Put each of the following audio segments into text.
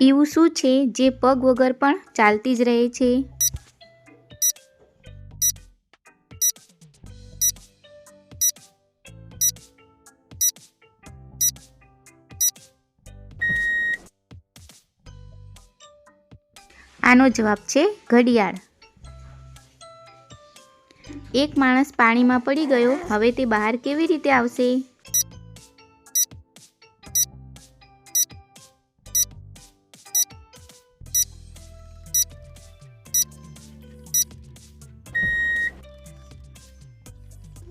એવું શું છે જે પગ વગર પણ ચાલતી જ રહે છે? આનો જવાબ છે ઘડિયાળ. એક માણસ પાણીમાં પડી ગયો. હવે તે બહાર કેવી રીતે આવશે?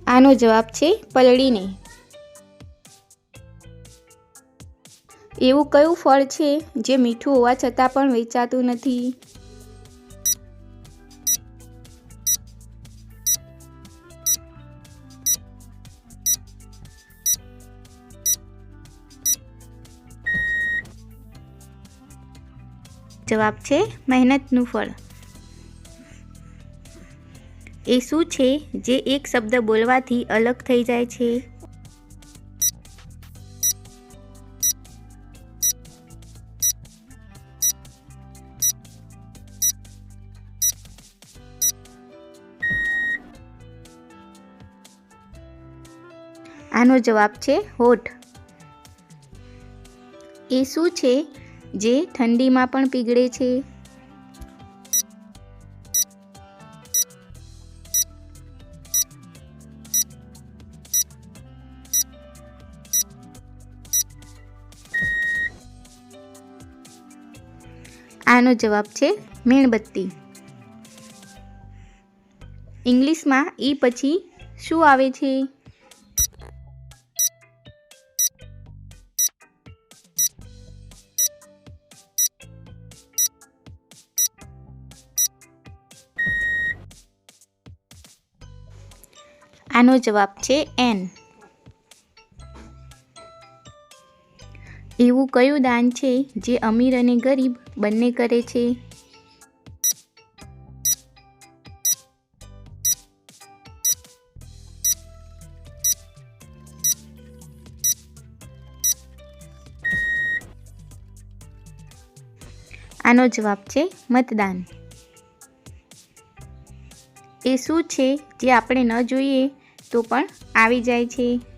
આનો જવાબ છે પલળીને. એવું કયું ફળ છે જે મીઠું હોવા છતાં પણ વેચાતું નથી? જવાબ છે મહેનતનું ફળ. એ શું છે જે એક શબ્દ બોલવાથી અલગ થઈ જાય છે? આનો જવાબ છે હોઠ. એ શું છે જે ઠંડીમાં પણ પીગળે છે? આનો જવાબ છે મીણબત્તી. ઇંગ્લિશમાં ઈ પછી શું આવે છે? આનો જવાબ છે એન. એવું કયું દાન છે જે અમીર અને ગરીબ બંને કરે છે? આનો જવાબ છે મતદાન. એ શું છે જે આપણે ન જોઈએ તો પણ આવી જાય છે?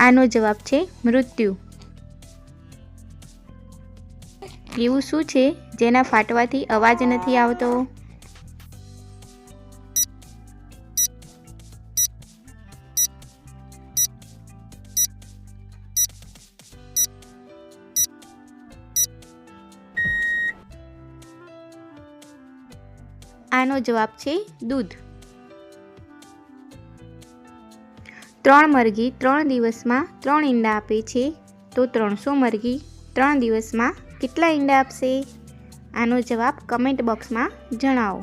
આનો જવાબ છે મૃત્યુ. એવું શું છે? જેના ફાટવાથી અવાજ નથી આવતો? આનો જવાબ છે દૂધ. ત્રણ મરઘી ત્રણ દિવસમાં ત્રણ ઈંડા આપે છે, તો ત્રણસો મરઘી ત્રણ દિવસમાં કેટલા ઈંડા આપશે? આનો જવાબ કમેન્ટ બોક્સમાં જણાવો.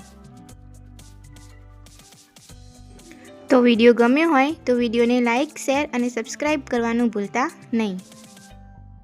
તો વીડિયો ગમ્યો હોય તો વિડીયોને લાઇક શેર અને સબસ્ક્રાઈબ કરવાનું ભૂલતા નહીં.